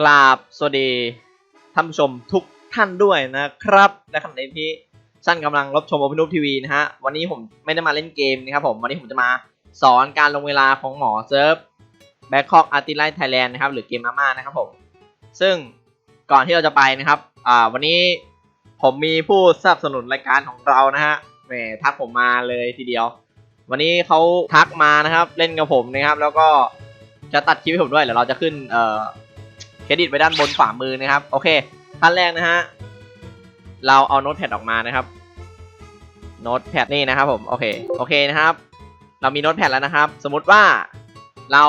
กราบสวัสดีท่านผู้ชมทุกท่านด้วยนะครับในขณะนี้ที่ท่านกำลังรับชมโอเ n น o ทีวีนะฮะวันนี้ผมไม่ได้มาเล่นเกมนะครับผมวันนี้ผมจะมาสอนการลงเวลาของหมอเซิร์ฟแบ็คคอกอาร์ติไลท์ไทยแลนด์นะครับหรือเกมมาม่านะครับผมซึ่งก่อนที่เราจะไปนะครับอ่าวันนี้ผมมีผู้สนับสนุนรายการของเรานะฮะแหมทักผมมาเลยทีเดียว วันนี้เขาทักมานะครับเล่นกับผมนะครับ แล้วก็จะตัดคลิปให้ผมด้วยเดี๋ยวเราจะขึ้นเอ่อ เครดิตไว้ด้านบนขวามือนะครับ โอเคขั้นแรกนะฮะ เราเอาโน้ตแพดออกมานะครับ โน้ตแพดนี่นะครับผม โอเค โอเคนะครับ เรามีโน้ตแพดแล้วนะครับ สมมติว่าเรา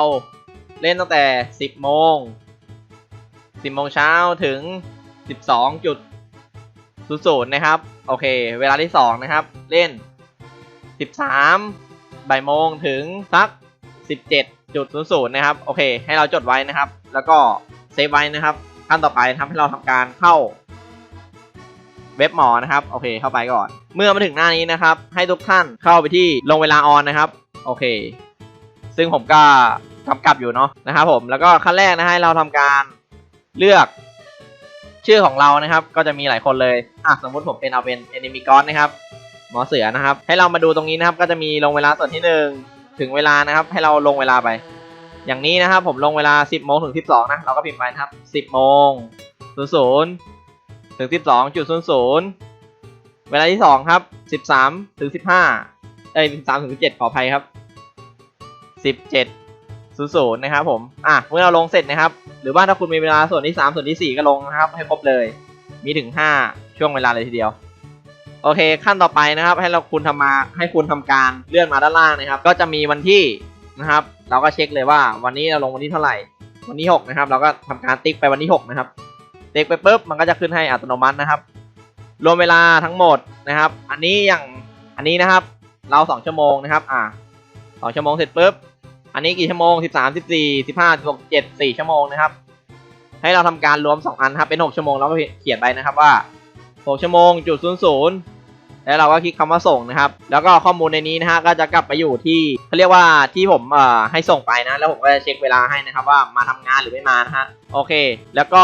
เล่นตั้งแต่ 10 โมง 10 โมงเช้าถึง 12จุด00นะครับ โอเค เวลาที่ 2 นะครับ เล่น 13 บ่ายโมงถึงสัก 17.00นะครับ โอเค ให้เราจดไว้นะครับ แล้วก็ เซฟไว้นะครับขั้นต่อไปทำให้เราทำการเข้าเว็บหมอนะครับโอเคเข้าไปก่อน เมื่อมาถึงหน้านี้นะครับ ให้ทุกท่านเข้าไปที่ลงเวลาออนนะครับโอเค ซึ่งผมก็กำกับอยู่เนาะนะครับผมแล้วก็ขั้นแรกนะให้เราทำการเลือกชื่อของเรานะครับ ก็จะมีหลายคนเลยอะสมมุติผมเป็นเอาเป็น enemy god นะครับหมอเสือนะครับ ให้เรามาดูตรงนี้นะครับ ก็จะมีลงเวลาส่วนที่หนึ่งถึงเวลานะครับ ให้เราลงเวลาไป อย่างนี้นะครับผมลงเวลา 10โมงถึง 12 นะ เราก็พิมพ์ไปนะครับ 10โมง00ถึง 12.00 เวลาที่ 2 ครับ 13ถึง15เอ้ย13ถึง17ขออภัยครับ 17 00นะครับผม อะ เมื่อเราลงเสร็จนะครับ หรือว่าถ้าคุณมีเวลาส่วนที่ 3 ส่วนที่ 4 ก็ลงนะครับ ให้ครบเลย มีถึง 5 ช่วงเวลาเลยทีเดียว โอเค ขั้นต่อไปนะครับ ให้เราคุณทำมา ให้คุณทำการเลื่อนมาด้านล่างนะครับ ก็จะมีวันที่นะครับ เราก็เช็คเลยว่าวันนี้เราลงวันที่เท่าไหร่ วันที่6นะครับ เราก็ทำการติ๊กไปวันที่6นะครับ ติ๊กไปปุ๊บมันก็จะขึ้นให้อัตโนมัตินะครับ รวมเวลาทั้งหมดนะครับ อันนี้อย่างอันนี้นะครับ เรา 2 ชั่วโมงนะครับ อ่า2ชั่วโมงเสร็จปุ๊บ อันนี้กี่ชั่วโมง 13 14 15 16 7 4ชั่วโมงนะครับ ให้เราทำการรวม 2 อันครับ เป็น 6 ชั่วโมงแล้วก็เขียนไปนะครับว่า 6 ชั่วโมงจุดศูนย์ศูนย์ แล้วเราก็คลิกคำว่าส่งนะครับ แล้วก็ข้อมูลในนี้นะฮะก็จะกลับไปอยู่ที่เขาเรียกว่าที่ผมเอ่อให้ส่งไปนะ แล้วผมก็จะเช็คเวลาให้นะครับว่ามาทำงานหรือไม่มานะฮะโอเค แล้วก็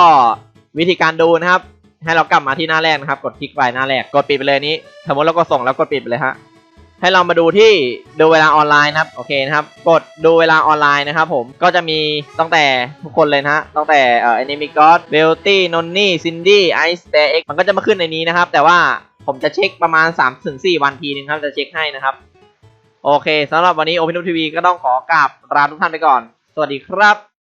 วิธีการดูนะครับ ให้เรากลับมาที่หน้าแรกนะครับ กดคลิกไปหน้าแรกกดปิดไปเลยนี้สมมติเราก็ส่งแล้วกดปิดไปเลยฮะให้เรามาดูที่ดูเวลาออนไลน์นะครับโอเคนะครับกดดูเวลาออนไลน์นะครับผมก็จะมีตั้งแต่ทุกคนเลยนะฮะตั้งแต่เอ่อ Enemy God b e l t y นนนี่ซินดี้ไอซ์เ X มันก็จะมาขึ้นในนี้นะครับ แต่ว่า ผมจะเช็คประมาณ3-4วันทีนึงครับจะเช็คให้นะครับ โอเคสำหรับวันนี้ Open TV ก็ต้องขอกราบลาทุกท่านไปก่อน สวัสดีครับ